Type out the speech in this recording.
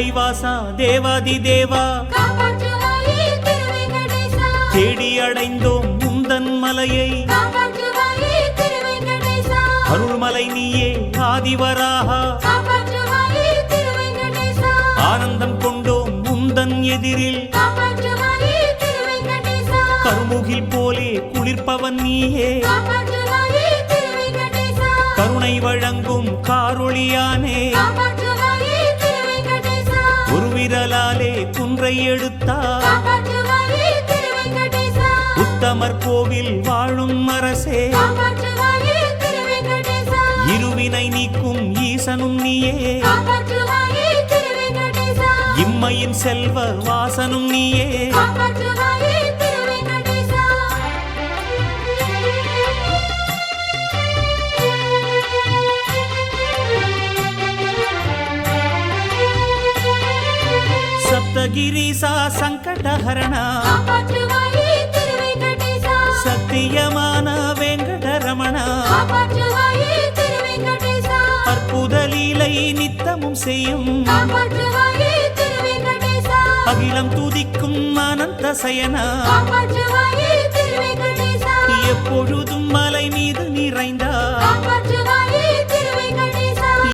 மலைவாசா தேவாதி தேவா. தேடி அடைந்தோம் முந்தன் மலையை. அருள்மலை நீயே ஆதிவராகா. ஆனந்தம் கொண்டோம் முந்தன் எதிரில். கருமுகில் போலே குளிர்ப்பவன் நீயே. கருணை வழங்கும் காரொளியானே. விரலாலே குன்றை எடுத்தார் உத்தமர் கோவில் வாழும் அரசே. இருவினை நீக்கும் ஈசனும் நீயே. இம்மையின் செல்வ வாசனும் நீயே. சிவகிரிசா சங்கடஹரண. சத்தியமான வெங்கடரமண. காப்பாற்றுவாயே அற்புத லீலை நித்தமும் செய்யும். அகிலம் துதிக்கும் அனந்த சயனா. எப்பொழுதும் மலை மீது நிறைந்தார்